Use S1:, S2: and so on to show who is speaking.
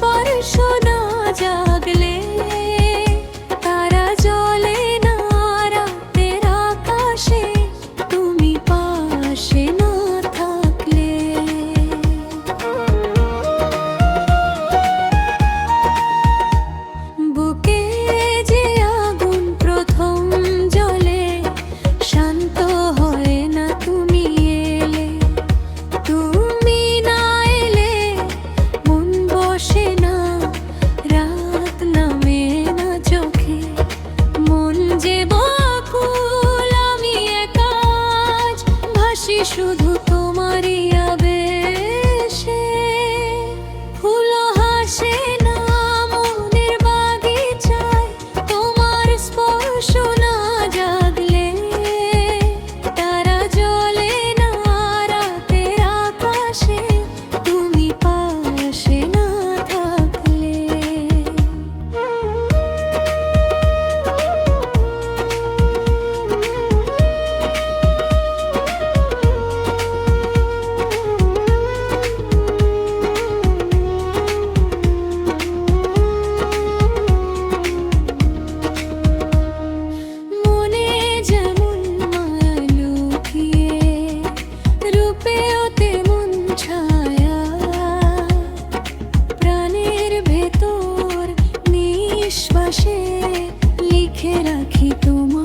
S1: পরশন শুধু ছায়া প্রাণের ভেতর নিঃশ্বাসে লিখে রাখি তোমার